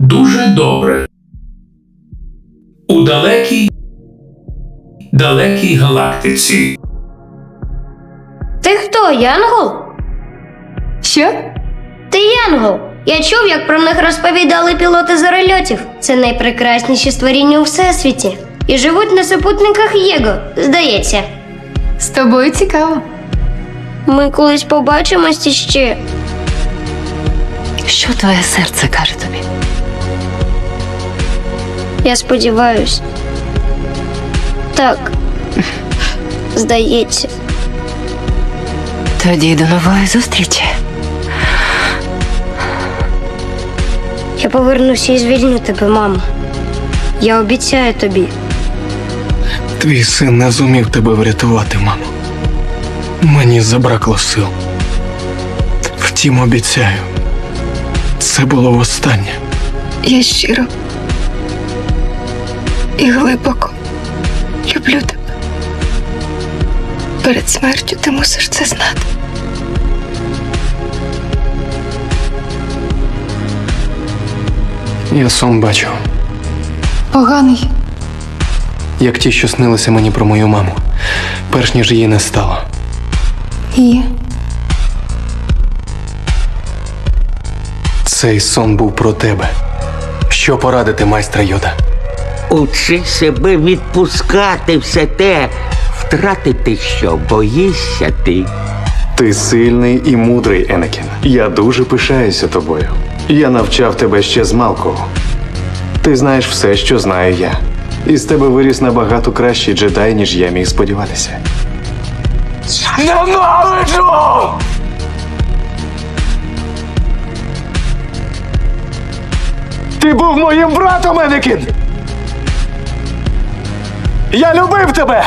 Дуже добре. У далекій, далекій галактиці. Ти хто, Янгол? Що? Ти Янгол. Я чув, як про них розповідали пілоти зорольотів. Це найпрекрасніші створіння у всесвіті. І живуть на супутниках Єго, здається. З тобою цікаво. Ми колись побачимось іще. Що твоє серце каже тобі? Я сподіваюсь. Так. Здається. Тоді до нової зустрічі. Я повернуся і звільню тебе, мамо. Я обіцяю тобі. Твій син не зумів тебе врятувати, мамо. Мені забракло сил. Втім, обіцяю, це було востаннє. Я щиро і глибоко люблю тебе. Перед смертю ти мусиш це знати. Я сон бачив, Поганий. як ті, що снилися мені про мою маму, перш ніж її не стало. І Цей сон був про тебе. Що порадити майстра Йода? Учи себе відпускати все те, втратити що боїшся ти. Ти сильний і мудрий, Енекін. Я дуже пишаюся тобою. Я навчав тебе ще з малку. Ти знаєш все, що знаю я. Із тебе виріс набагато кращий джедай, ніж я міг сподіватися. Ненавиджу! Ти був моїм братом, Енекін! Я любив тебе!